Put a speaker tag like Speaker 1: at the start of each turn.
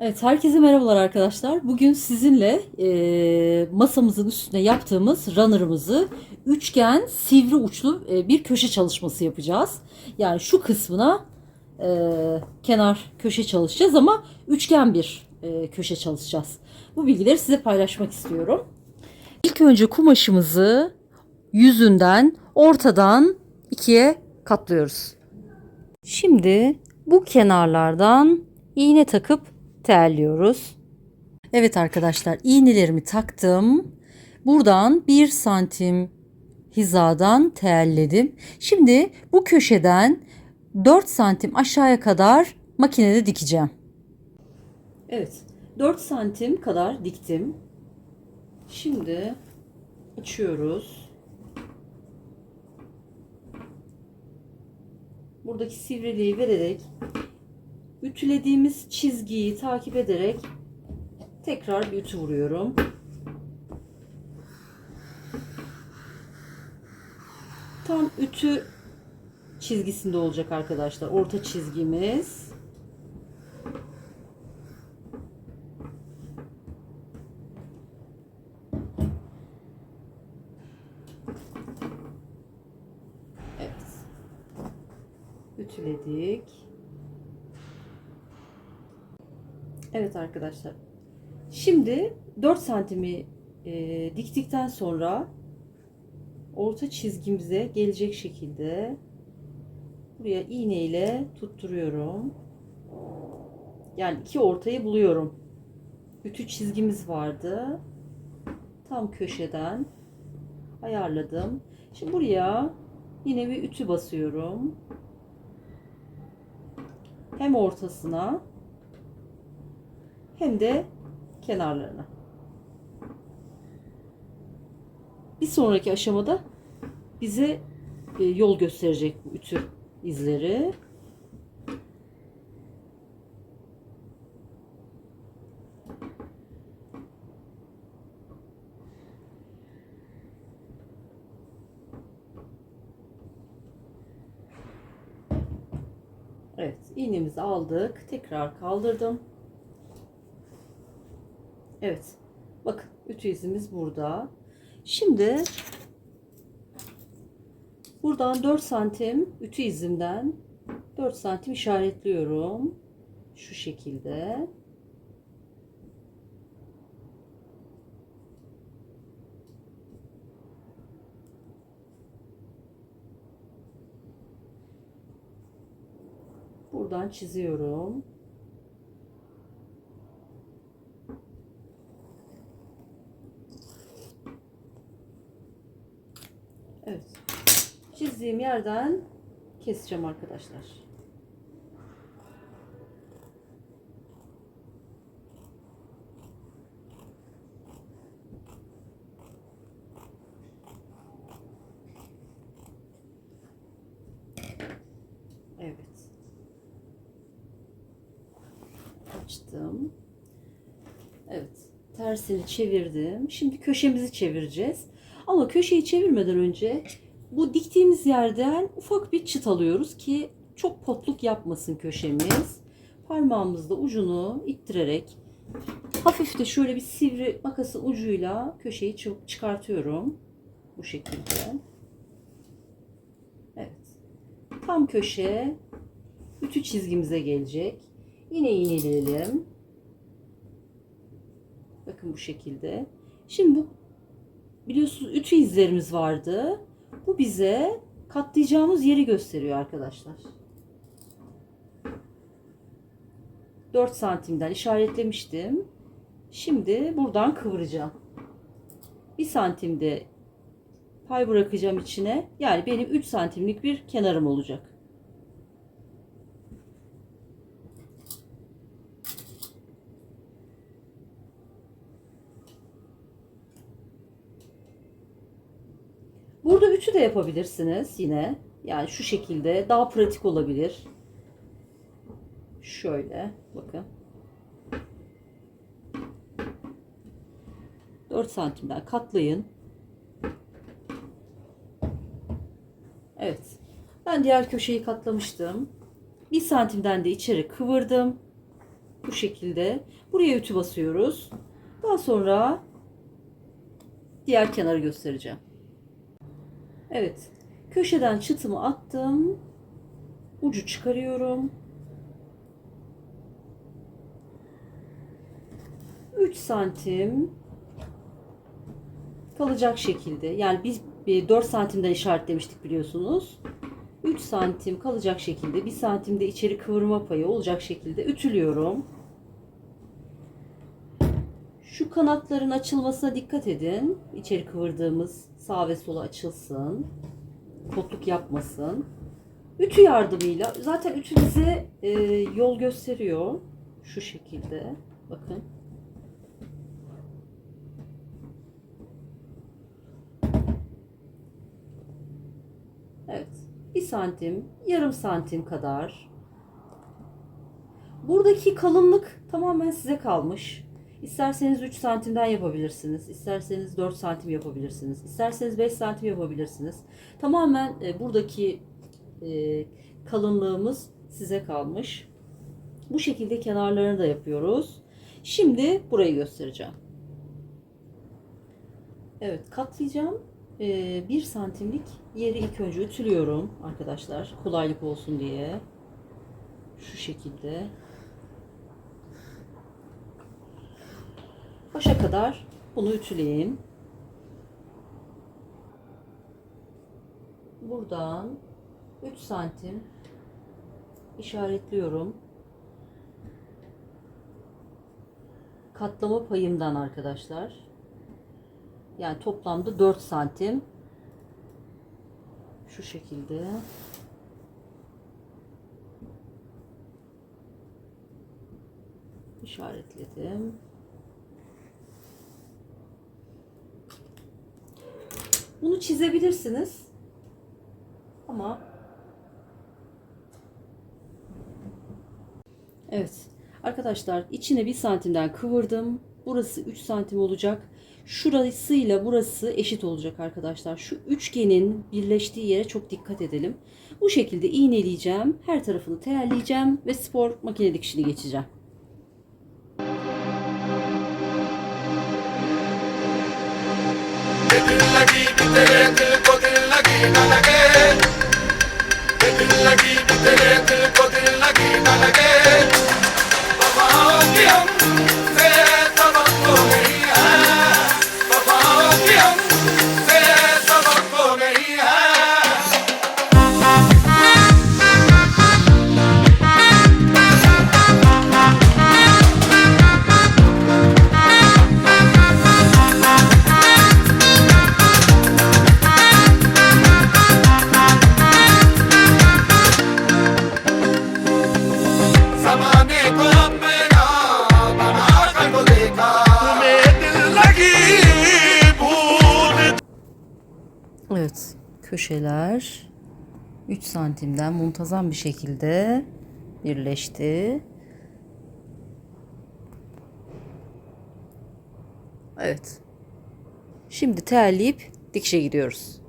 Speaker 1: Evet, herkese merhabalar arkadaşlar. Bugün sizinle e, masamızın üstüne yaptığımız runner'ımızı üçgen sivri uçlu e, bir köşe çalışması yapacağız. Yani şu kısmına e, kenar köşe çalışacağız ama üçgen bir e, köşe çalışacağız. Bu bilgileri size paylaşmak istiyorum. İlk önce kumaşımızı yüzünden ortadan ikiye katlıyoruz. Şimdi bu kenarlardan iğne takıp terliyoruz. Evet arkadaşlar iğnelerimi taktım. Buradan 1 santim hizadan terledim. Şimdi bu köşeden 4 santim aşağıya kadar makinede dikeceğim. Evet 4 santim kadar diktim. Şimdi açıyoruz. Buradaki sivriliği vererek ütülediğimiz çizgiyi takip ederek tekrar bir ütü vuruyorum. Tam ütü çizgisinde olacak arkadaşlar. Orta çizgimiz. Evet. Ütüledik. Evet arkadaşlar. Şimdi 4 santimi e, diktikten sonra orta çizgimize gelecek şekilde buraya iğne ile tutturuyorum. Yani iki ortayı buluyorum. Ütü çizgimiz vardı. Tam köşeden ayarladım. Şimdi buraya yine bir ütü basıyorum. Hem ortasına hem de kenarlarına. Bir sonraki aşamada bize e, yol gösterecek bu ütü izleri. Evet, iğnemizi aldık. Tekrar kaldırdım. Evet. Bakın ütü izimiz burada. Şimdi buradan 4 santim ütü izimden 4 santim işaretliyorum. Şu şekilde. Buradan çiziyorum. Evet. Çizdiğim yerden keseceğim arkadaşlar. Evet. Açtım. Evet. Tersini çevirdim. Şimdi köşemizi çevireceğiz. Ama köşeyi çevirmeden önce bu diktiğimiz yerden ufak bir çıt alıyoruz ki çok potluk yapmasın köşemiz. Parmağımızla ucunu ittirerek hafif de şöyle bir sivri makasın ucuyla köşeyi çıkartıyorum. Bu şekilde. Evet. Tam köşe ütü çizgimize gelecek. Yine iğneleyelim. Bakın bu şekilde. Şimdi bu biliyorsunuz ütü izlerimiz vardı. Bu bize katlayacağımız yeri gösteriyor arkadaşlar. 4 santimden işaretlemiştim. Şimdi buradan kıvıracağım. 1 santimde pay bırakacağım içine. Yani benim 3 santimlik bir kenarım olacak. Burada üçü de yapabilirsiniz yine. Yani şu şekilde daha pratik olabilir. Şöyle bakın. 4 santimden katlayın. Evet. Ben diğer köşeyi katlamıştım. 1 santimden de içeri kıvırdım. Bu şekilde. Buraya ütü basıyoruz. Daha sonra diğer kenarı göstereceğim. Evet. Köşeden çıtımı attım. Ucu çıkarıyorum. 3 santim kalacak şekilde. Yani biz bir 4 santimden işaretlemiştik biliyorsunuz. 3 santim kalacak şekilde 1 santimde içeri kıvırma payı olacak şekilde ütülüyorum. Şu kanatların açılmasına dikkat edin. İçeri kıvırdığımız sağ ve sola açılsın. Kotluk yapmasın. Ütü yardımıyla zaten ütü bize e, yol gösteriyor. Şu şekilde. Bakın. Evet. Bir santim, yarım santim kadar. Buradaki kalınlık tamamen size kalmış. İsterseniz 3 santimden yapabilirsiniz. İsterseniz 4 santim yapabilirsiniz. İsterseniz 5 santim yapabilirsiniz. Tamamen e, buradaki e, kalınlığımız size kalmış. Bu şekilde kenarlarını da yapıyoruz. Şimdi burayı göstereceğim. Evet katlayacağım. Ee, bir santimlik yeri ilk önce ütülüyorum arkadaşlar. Kolaylık olsun diye. Şu şekilde. Başa kadar bunu ütüleyeyim. Buradan 3 santim işaretliyorum. Katlama payımdan arkadaşlar. Yani toplamda 4 santim. Şu şekilde. işaretledim. Çizebilirsiniz. Ama Evet. Arkadaşlar içine 1 santimden kıvırdım. Burası 3 santim olacak. Şurasıyla burası eşit olacak arkadaşlar. Şu üçgenin birleştiği yere çok dikkat edelim. Bu şekilde iğneleyeceğim. Her tarafını terleyeceğim ve spor makine dikişini geçeceğim.
Speaker 2: Like तेरे दिल को दिल लगी न लगे दिल लगी भी तेरे दिल को दिल लगी न लगे वफाओं की
Speaker 1: Köşeler 3 santimden muntazam bir şekilde birleşti. Evet. Şimdi terleyip dikişe gidiyoruz.